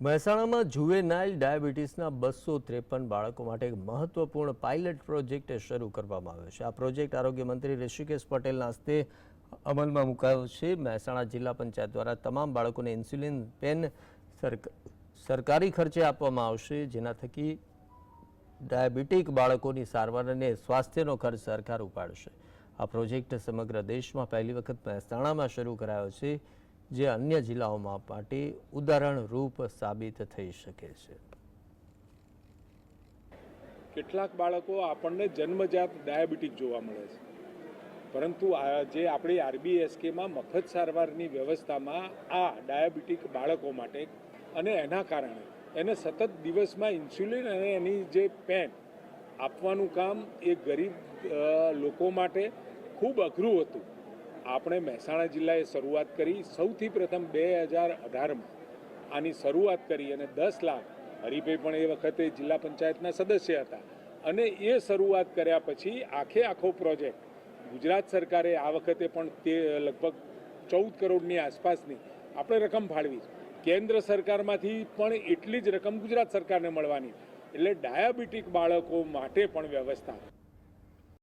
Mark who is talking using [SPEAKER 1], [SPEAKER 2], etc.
[SPEAKER 1] મહેસાણામાં જુવેનાઇલ ડાયાબિટીસના બસો ત્રેપન બાળકો માટે એક મહત્વપૂર્ણ પાયલટ પ્રોજેક્ટ શરૂ કરવામાં આવ્યો છે. આ પ્રોજેક્ટ આરોગ્ય મંત્રી ઋષિકેશ પટેલના હસ્તે અમલમાં મુકાયો છે. મહેસાણા જિલ્લા પંચાયત દ્વારા તમામ બાળકોને ઇન્સ્યુલિન પેન સરક- સરકારી ખર્ચે આપવામાં આવશે, જેના થકી ડાયાબિટીક બાળકોની સારવાર અને સ્વાસ્થ્યનો ખર્ચ સરકાર ઉપાડશે. આ પ્રોજેક્ટ સમગ્ર દેશમાં પહેલી વખત મહેસાણામાં શરૂ કરાયો છે. જે અન્ય જિલ્લાઓમાં પાર્ટી ઉદાહરણ રૂપ સાબિત થઈ શકે છે.
[SPEAKER 2] કેટલાક બાળકો આપણને જન્મજાત ડાયાબિટીક જોવા મળે છે. પરંતુ જે આપણી આરબીએસકેમાં મફત સારવારની વ્યવસ્થામાં આ ડાયાબિટીક બાળકો માટે અને એના કારણે એને સતત દિવસમાં ઇન્સ્યુલિન અને એની જે પેન આપવાનું કામ એ ગરીબ લોકો માટે ખૂબ અઘરું હતું. આપણે મહેસાણા જિલ્લાએ શરૂઆત કરી સૌથી પ્રથમ બે હજાર અઢારમાં. આની શરૂઆત કરી અને દસ લાખ હરિભાઈ પણ એ વખતે જિલ્લા પંચાયતના સદસ્ય હતા. અને એ શરૂઆત કર્યા પછી આખે આખો પ્રોજેક્ટ ગુજરાત સરકારે આ વખતે પણ તે લગભગ ચૌદ કરોડની આસપાસની આપણે રકમ ફાળવી કેન્દ્ર સરકારમાંથી પણ એટલી જ રકમ ગુજરાત સરકારને મળવાની. એટલે ડાયાબિટીક બાળકો માટે પણ વ્યવસ્થા.